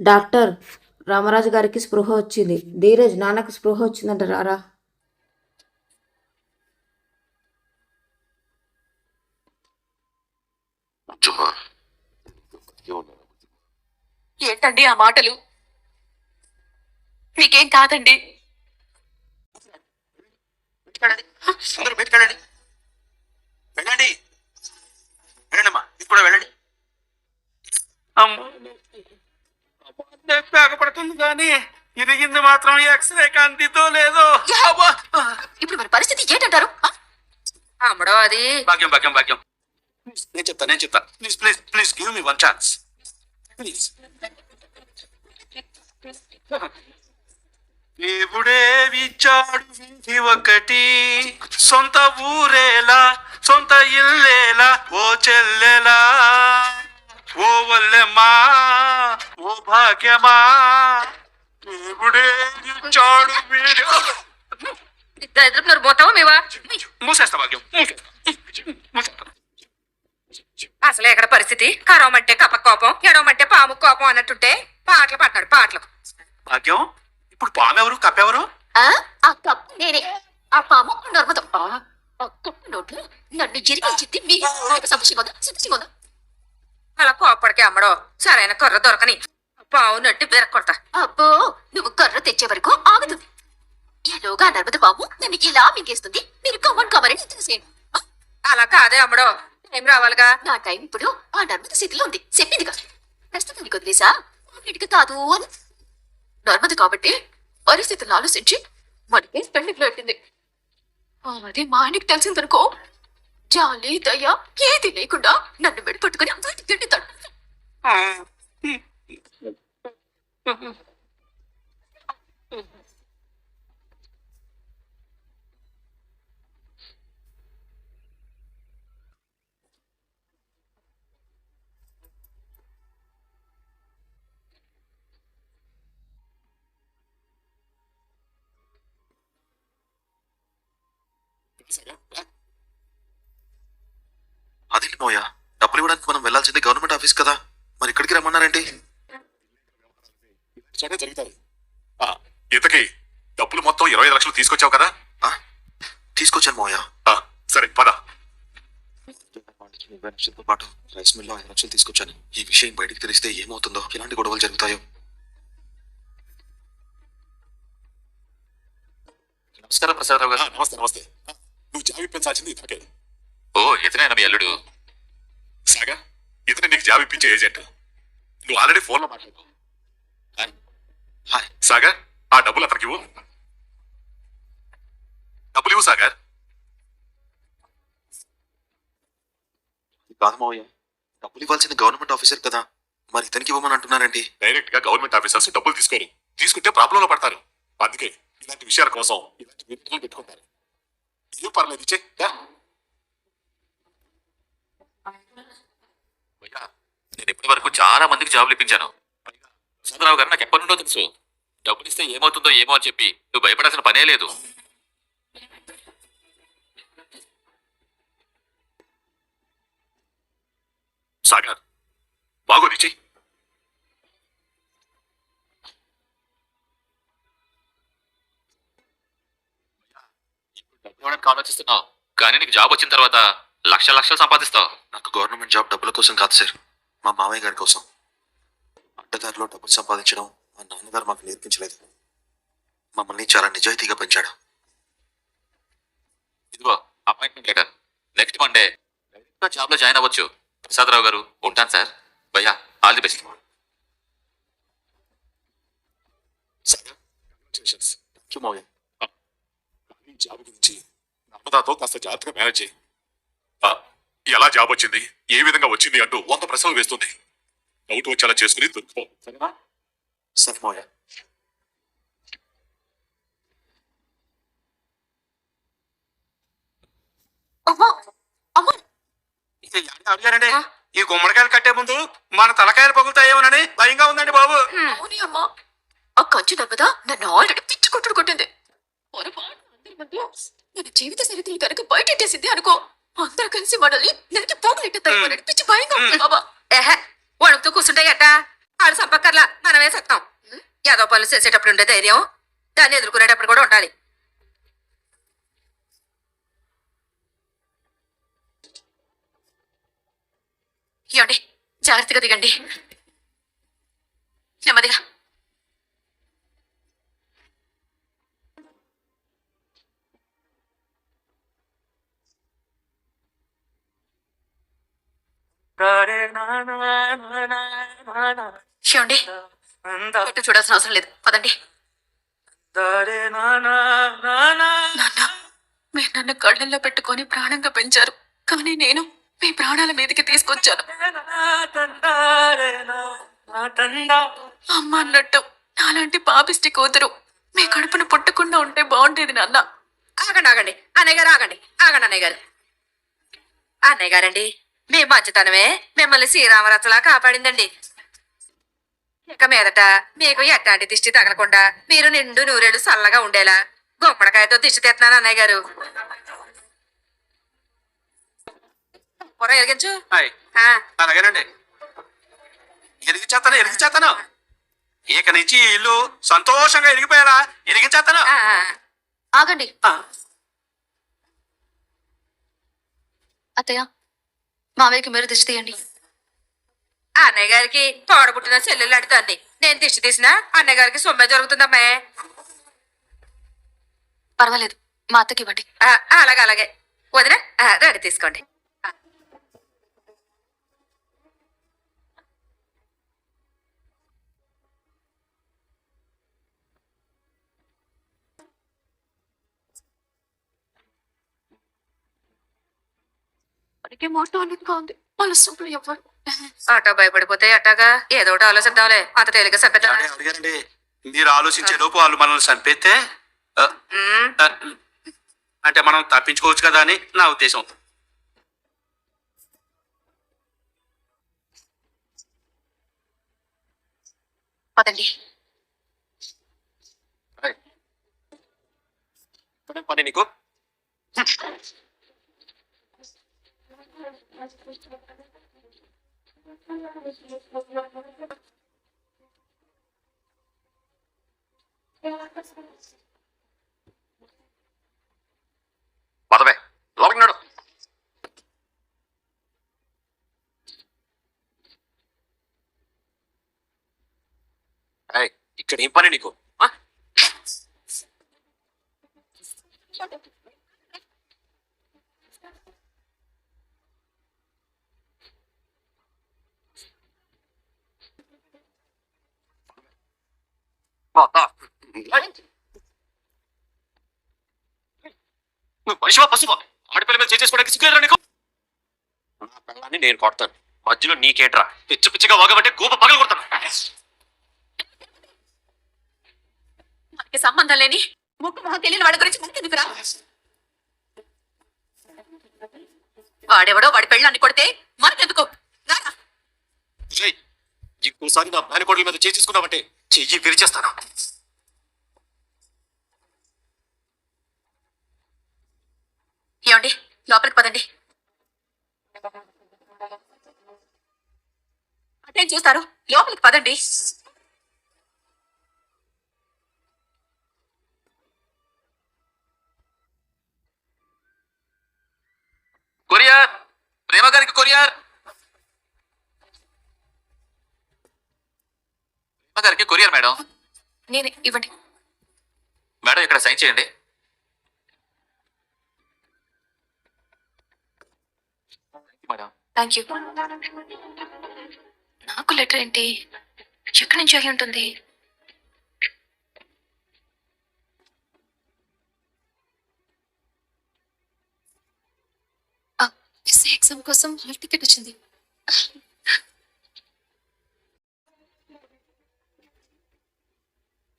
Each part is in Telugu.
డాక్టర్ రామరాజు గారికి స్పృహ వచ్చింది. ధీరజ్ నాన్నకు స్పృహ వచ్చిందంట రారా? ఏంటండి ఆ మాటలు? మీకేం కాదండి? వెళ్ళండి అందరూ బయటకు వెళ్ళండి. వెళ్ళండి వెళ్ళండమ్మా ఇది కూడా వెళ్ళండి. అమ్మా. ఆగపడుతుంది కానీ ఇరిగింది మాత్రం ఎక్స్రే కాంతితో లేదో! ఇప్పుడు మన పరిస్థితి ఏంటంటారు? అమ్మడో అది. భాగ్యం భాగ్యం భాగ్యం. నేను చెప్తా నేను చెప్తా. Please please please give me one chance please దేవుడే విచ్చాడు వీధి ఒకటి. సొంత ఊరేలా సొంత ఇల్లేలా ఓ చెల్లెలా. ఓ వల్లెమ్మా ఓ భాగ్యమా దేవుడే వీధి దరిద్రపు పోతావా మేవా? మూసేస్తా భాగ్యం. అసలే ఎక్కడ పరిస్థితి? కరవమంటే కప్ప కోపం ఎడవమంటే పాము కోపం అన్నట్టుంటే పాటలు పాడినాడు పాటలు. భాగ్యం? ఇప్పుడు పాము ఎవరు కప్పెవరు? ఆ? ఆ కప్పు నేనే. ఆ పాము నర్మదు ఆ కప్పు నోట్లో నన్ను ఇరిగించింది మీ సంశయం సంశయం అలా కోపడికి అమ్మడో. సరైన కర్ర దొరకని. పావు నట్టు బెరక్కొడతా అబ్బో నువ్వు కర్ర తెచ్చే వరకు ఆగుతుంది ఈలోగా నర్మద పాము నన్ను ఇలా మింగేస్తుంది? మీరు కమ్మని కమ్మని తెలిసేయండి అలా కాదే అమ్మడో. టైం రావాలిగా? నా టైం ఇప్పుడు ఆ నర్మద స్థితిలో ఉంది. చెప్పిందిగా ప్రస్తుతానికి వదిలేసా? ఇటుక కాదు అని. నర్మద కాబట్టి పరిస్థితులను ఆలోచించి మనకే పెళ్ళికి పెట్టింది అదే మా ఆయనకి తెలిసిందనుకో. జాలి దయ ఏది లేకుండా నన్ను మెడపట్టుకుని అందరికి తిండితాడు అది మోయా డబ్బులు ఇవ్వడానికి మనం వెళ్ళాల్సింది గవర్నమెంట్ ఆఫీస్ కదా. మరి ఇక్కడికి రమ్మన్నారేంటి? సరే జరుగుతాయి. ఆ, ఇంతకీ డబ్బులు మొత్తం ఇరవై ఐదు లక్షలు తీసుకొచ్చావు కదా? ఆ, తీసుకొచ్చాను మోయా ఆ, సరే పద. ఇరవై లక్షలతో పాటు రైస్ మిల్లో ఐదు లక్షలు తీసుకొచ్చాను. ఈ విషయం బయటికి తెలిస్తే ఏమవుతుందో ఎలాంటి గొడవలు జరుగుతాయో. నమస్కారం ప్రసాదరావు గారు. నమస్తే నమస్తే. నువ్వు జాబ్ ఇప్పించాల్సింది ఓ ఇతనేనా మీ అల్లుడు. సాగా ఇతనే నీకు జాబ్ ఇప్పించే ఏజెంట్ నువ్వు ఆల్రెడీ ఫోన్లో మాట్లాడు హాయ్ సాగర్ ఆ డబ్బులు అతనికి ఇవ్వు. డబ్బులు ఇవ్వు సాగర్ కాదు డబ్బులు ఇవ్వాల్సిన గవర్నమెంట్ ఆఫీసర్ కదా. మరి ఇతనికి ఇవ్వమని అంటున్నారేంటి? డైరెక్ట్గా గవర్నమెంట్ ఆఫీసర్స్ డబ్బులు తీసుకోరు. తీసుకుంటే ప్రాబ్లంలో పడతారు. అందుకే ఇలాంటి విషయాల కోసం ఇలాంటి పెట్టుకుంటారు. ఏం పర్లేదు ఇచ్చే భయ్యా, నేను ఇప్పటి వరకు చాలా మందికి జాబులు ఇప్పించాను ప్రసాదరావు గారు నాకు ఎప్పటి నుండో తెలుసు. డబ్బులు ఇస్తే ఏమవుతుందో ఏమో అని చెప్పి. నువ్వు భయపడాల్సిన పనే లేదు. సాగర్ బాగు విజయ్ ఇవ్వడానికి ఆలోచిస్తున్నావు. కానీ నీకు జాబ్ వచ్చిన తర్వాత లక్ష లక్షలు సంపాదిస్తావు. నాకు గవర్నమెంట్ జాబ్ డబ్బుల కోసం కాదు సార్ మా మామయ్య గారి కోసం అడ్డదారిలో డబ్బులు సంపాదించడం మా నాన్నగారు మాకు నేర్పించలేదు. మమ్మల్ని చాలా నిజాయితీగా పెంచాడు. ఇదిగో అపాయింట్మెంట్ లెటర్. నెక్స్ట్ మండే డైరెక్ట్గా జాబ్లో జాయిన్ అవ్వచ్చు. ప్రసాదరావు గారు ఉంటాను సార్. భయ్యా all the best. Thank you job గురించి నమ్మదాతో కాస్త జాగ్రత్తగా మేనేజ్ చేయి. ఎలా జాబ్ వచ్చింది? ఏ విధంగా వచ్చింది అంటూ వంద ప్రశ్నలు వేస్తుంది. డౌట్ వచ్చేలా చేసుకుని దొరికిపో. సరే మావయ్య. అడిగారండి ఈ గుమ్మడికాయలు కట్టే ముందు మన తలకాయలు పగులుతాయేమోనని భయంగా ఉందండి బాబు. అవునే అమ్మా. ఆ కంచు నర్మదా నన్ను ఆల్రెడీ పిచ్చి కొట్టుడు కొట్టింది. పొరపాటు అందరి మధ్య మన జీవిత చరిత్రలు కనుక బయటెట్టేసింది అనుకో. అందరూ కలిసి మనల్ని నరికి పోగలెట్టేస్తాయి పిచ్చి భయంగా ఉంది బాబా. ఏహే వణుకుతూ కూర్చుంటాయి అట్ట ఆడు సంపక్కర్లా మనమే సత్తాం ఏదో పనులు చేసేటప్పుడు ఉండే ధైర్యం దాన్ని ఎదుర్కొనేటప్పుడు కూడా ఉండాలి. ఏమండి? జాగ్రత్తగా దిగండి. నెమ్మదిగా. చూడండి. ఎటు చూడాల్సిన అవసరం లేదు. పదండి. నాన్న మీరు నన్ను కళ్ళల్లో పెట్టుకొని ప్రాణంగా పెంచారు. కానీ నేను మీ ప్రాణాల మీదకి తీసుకొచ్చాను. అమ్మ అన్నట్టు నాలాంటి పాపిష్టి కూతురు మీ కడుపును పుట్టకుండా ఉంటే బాగుండేది నాన్న. ఆగండి ఆగండి. అన్నయ్య గారు ఆగండి. ఆగండి అన్నయ్య గారు. అన్నయ్య గారండి. మీ మంచితనమే మిమ్మల్ని శ్రీరామరథలా కాపాడిందండి. ఇక మీదట మీకు ఎట్లాంటి దిష్టి తగలకుండా మీరు నిండు నూరేడు చల్లగా ఉండేలా గుమ్మడికాయతో దిష్టి తెస్తున్నాను అన్నయ్య గారు? పొర ఎరిగించు ఆ, అలాగేనండి. ఎరిగిచ్చేస్తాను ఎరిగిచ్చేస్తాను ఇక నుంచి ఈ ఇల్లు సంతోషంగా ఎరిగిపోయేలా ఎరిగించేస్తాను ఆ, ఆ. ఆగండి. ఆ. అత్తయ్య మావయ్యకి మీరు దిష్టి తీయండి. అన్నయ్య గారికి తోడబుట్టిన చెల్లెలు అడుగుతుంది నేను దిష్టి తీసినా అన్నయ్య గారికి సొమ్మె జరుగుతుందమ్మే పర్వాలేదు మా అత్తకి ఇవ్వండి. అలాగే అలాగే. వదిన ఆ, రెడీ తీసుకోండి. ఆ. వాడికి మాట్లాడడానికి ఉంది. వాళ్ళ సూపులు ఇవ్వరు ఆటో భయపడిపోతే అట్టాగా? ఏదో ఒకటి ఆలోచిద్దాంలే. అంత తేలిక సభ్యత మీరు ఆలోచించే లోపు వాళ్ళు మనల్ని చంపేస్తే ఆ, ఆ, అంటే మనం తప్పించుకోవచ్చు కదా అని నా ఉద్దేశం. పదండి. పని నీకు? పదవే లోపలికి నాడు. ఇక్కడ ఏం పని నీకు ఆ? ఆ, ఆ. ఏయ్. నువ్వు మనిషివా పశువా ఆడపిల్ల మీద చేసుకోవడానికి సిగ్గులేదురా నీకు? నా పిల్లాన్ని నేను కొడతాను. మధ్యలో నీకేట్రా? పిచ్చి పిచ్చిగా వాగమంటే గూప పగలు కొడతాను. మనకి సంబంధం లేని ముక్కు మొహం తెలియని వాడి గురించి మనకి ఎందుకురా? వాడెవడో వాడి పెళ్ళాన్ని కొడితే మనకెందుకు? ఇంకోసారి నా మీద చేసుకున్నావంటే చెయ్యి విరిచేస్తాను ఏమండి లోపలికి పదండి. అటేం చూస్తారు? లోపలికి పదండి. కొరియర్! ప్రేమ గారికి కొరియర్! ప్రేమ గారికి కొరియర్ మేడం. నేనే ఇవ్వండి. మేడం ఇక్కడ సైన్ చేయండి. థ్యాంక్ యూ నాకు లెటర్ ఏంటి? ఎక్కడి నుంచి అయి ఉంటుంది? ఎస్ఏ ఎగ్జామ్ కోసం హాల్ టికెట్ వచ్చింది.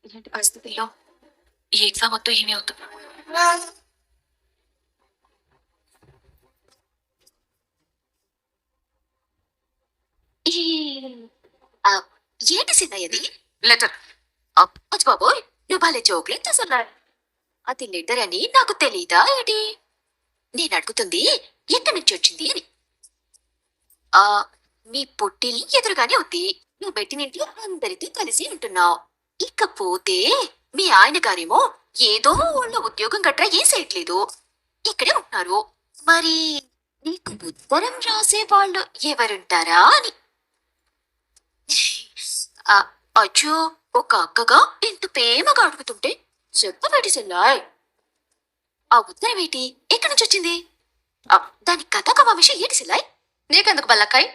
ఇలాంటి పరిస్థితుల్లో? ఈ ఎగ్జామ్ వద్దు ఏమీ అవుతుంది ఏంటి సిద్ధయ్యది లెటర్. బాబోయ్ నువ్వు భలే జోకులేం చేస్తున్నాడు అది లెటర్ అని నాకు తెలీదా ఏంటి? నేను అడుగుతుంది ఎక్కడి నుంచి వచ్చింది అని. ఆ మీ పుట్టిల్ని ఎదురుగానే ఉంది. నువ్వు పెట్టిన ఇంట్లో అందరితో కలిసి ఉంటున్నావు. ఇకపోతే మీ ఆయన గారేమో ఏదో ఊళ్ళో ఉద్యోగం గట్రా ఏం చేయట్లేదు. ఇక్కడే ఉంటున్నారు. మరి నీకు ఉత్తరం రాసే వాళ్ళు ఎవరుంటారా అని. అచ్చో ఒక అక్కగా ఇంత ప్రేమగా అడుగుతుంటే చెప్పబెట్టి చెల్లాయ్. ఆ ఉత్తరం ఏంటి? ఎక్కడి నుంచి వచ్చింది? దాని కథ కమా విషయం ఏంటి సిల్లాయ్ నీకెందుకు బల్లక్కాయ్?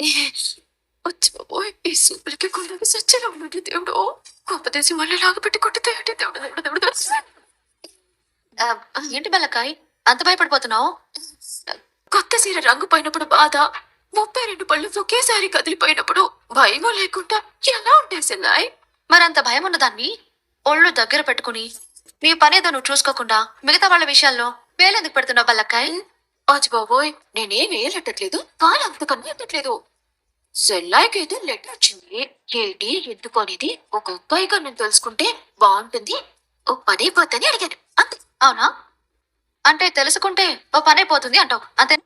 వచ్చి బాబోయ్ ఈ సూపులకి కొండకి సచ్చేలా ఉన్నాడు దేవుడు. గొప్పదేశం వాళ్ళు లాగపెట్టి కొట్టితే ఏంటి? దేవుడు దేవుడు దేవుడు ఏంటి బెల్లకాయ్? అంత భయపడిపోతున్నావు? కొత్త సీర రంగు పోయినప్పుడు బాధ. ముప్పై రెండు పళ్ళు ఒకేసారి కదిలిపోయినప్పుడు భయమో లేకుండా ఎలా ఉంటాయి సెల్లాయ్ మరంత భయం ఉన్నదాన్ని ఒళ్ళు దగ్గర పెట్టుకుని నీ పనేదో నువ్వు చూసుకోకుండా మిగతా వాళ్ళ విషయాల్లో వేలెందుకు పెడుతున్నావు బల్లక్కాయ్ అచ్చి బాబోయ్ నేనేం వేలెట్టట్లేదు వాళ్ళు అంతకన్నా ఎట్టట్లేదు సెల్లాయికి ఏదో లెటర్ వచ్చింది. ఏంటి ఎందుకు అనేది ఒక అబ్బాయిగా నేను తెలుసుకుంటే బాగుంటుంది. ఓ పని అయిపోద్దని అడిగాను. అంతే. అవునా? అంటే తెలుసుకుంటే ఓ పని అయిపోతుంది అంటావు. అంతే.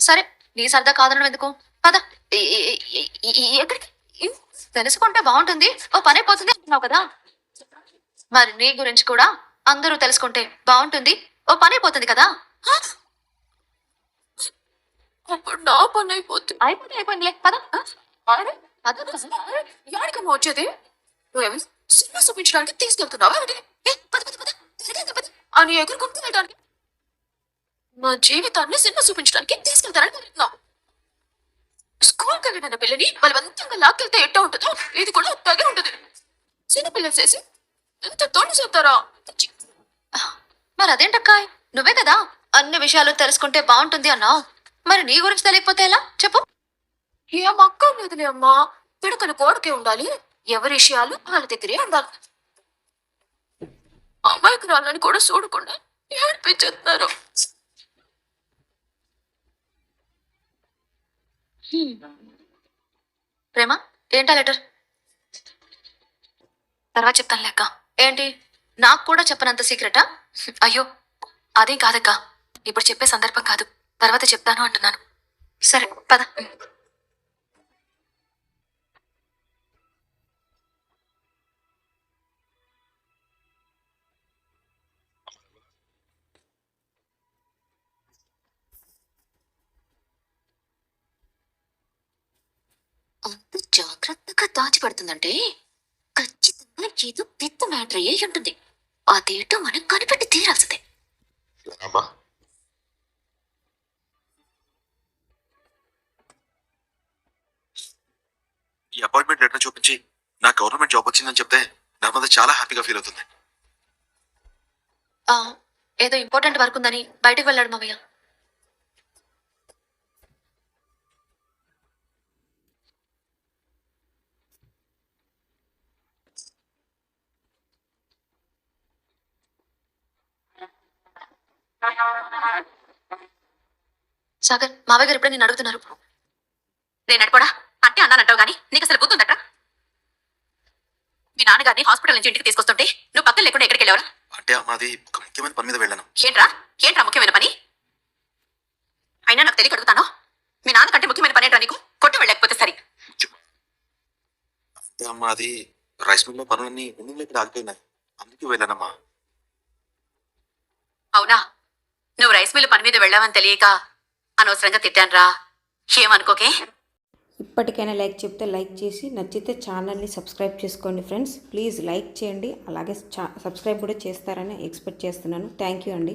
సరే. నీ సరదా కాదనడం ఎందుకు? పద. ఏ- ఎక్కడికి? తెలుసుకుంటే బాగుంటుంది. ఓ పని అయిపోతుంది అంటున్నావు కదా. మరి నీ గురించి కూడా అందరూ తెలుసుకుంటే బాగుంటుంది. ఓ పని అయిపోతుంది కదా? నా పని అయిపోతుంది అయిపోతే అయిపోయిందిలే. పద. ఆ? అరే, పద పద. అరే, యాడికమ్మా వచ్చేది? నువ్వేమో సినిమా చూపించడానికి తీసుకెళ్తున్నావా? అని ఎగురుకుంటూ వెళ్ళడానికి మా జీవితాన్ని సినిమా చూపించడానికి తీసుకెళ్తారని స్కూల్కి వెళ్ళిన పిల్లని బలవంతంగా లాక్కెళ్తే ఎట్ట ఉంటుందో ఇది కూడా అట్టాగే ఉంటుంది. చిన్న పిల్లలు చేసి ఎంత తోడు చేస్తారా? మరి అదేంటక్కాయ్ నువ్వే కదా అన్ని విషయాలు తెలుసుకుంటే బాగుంటుంది అన్నావు. మరి నీ గురించి తెలియకపోతే ఎలా? చెప్పు. ఏం అక్క లేదులే అమ్మా. పిడకల కోడకే ఉండాలి. ఎవరి విషయాలు వాళ్ళ దగ్గరే ఉండాలి. అమ్మాయికి రాళ్ళని కూడా చూడకుండా ఏడిపించేస్తున్నారు. ప్రేమ ఏంటా లెటర్? తర్వాత చెప్తాను లెక్క ఏంటి? నాకు కూడా చెప్పనంత సీక్రెటా? అయ్యో అదేం కాదక్కా. ఇప్పుడు చెప్పే సందర్భం కాదు. తర్వాత చెప్తాను అంటున్నాను. సరే పద. అంత జాగ్రత్తగా దాచిపడుతుందంటే ఖచ్చితంగా ఏదో పెద్ద మ్యాటర్ అయ్యి ఉంటుంది. అదేటో మనం కనిపెట్టి తీరాల్సిందే. అమ్మా. ఈ అపాయింట్మెంట్ లెటర్ చూపించి నా గవర్నమెంట్ జాబ్ వచ్చిందని చెప్తే నర్మద చాలా హ్యాపీగా ఫీల్ అవుతుంది. ఆ, ఏదో ఇంపార్టెంట్ వర్క్ ఉందని బయటకు వెళ్ళాడు మావయ్య. సాగర్ మావయ్య గారు ఇప్పుడే నేను అడుగుతున్నారు. నేను అడిపోడా అంటే అన్నానంటావు గానీ నీకు అసలు గుర్తుందట మీ నాన్నగారిని హాస్పిటల్ నుంచి ఇంటికి తీసుకొస్తుంటే నువ్వు పక్కన లేకుండా ఎక్కడికి వెళ్ళావరా? అంటే అమ్మా అది ఒక ముఖ్యమైన పని మీద వెళ్ళాను. ఏంట్రా? ఏంట్రా ముఖ్యమైన పని? అయినా నాకు తెలియక అడుగుతాను? మీ నాన్నకంటే ముఖ్యమైన పని ఏంట్రా నీకు? కొట్టు వెళ్ళకపోతే సరి. అంటే అమ్మా అది రైస్ మిల్లో పనులన్నీ ఎన్నిళ్ళకి ఆగిపోయినాయి అందుకే వెళ్ళానమ్మా. అవునా? నువ్వు రైస్ మిల్ పని మీద వెళ్ళావని తెలియక అనవసరంగా తిట్టానురా ఏమనుకోకే? ఇప్పటికైనా లైక్ చెప్తే లైక్ చేసి నచ్చితే ఛానల్ని సబ్స్క్రైబ్ చేసుకోండి ఫ్రెండ్స్. ప్లీజ్ లైక్ చేయండి. అలాగే చా సబ్స్క్రైబ్ కూడా చేస్తారని ఎక్స్పెక్ట్ చేస్తున్నాను. థ్యాంక్ యూ అండి.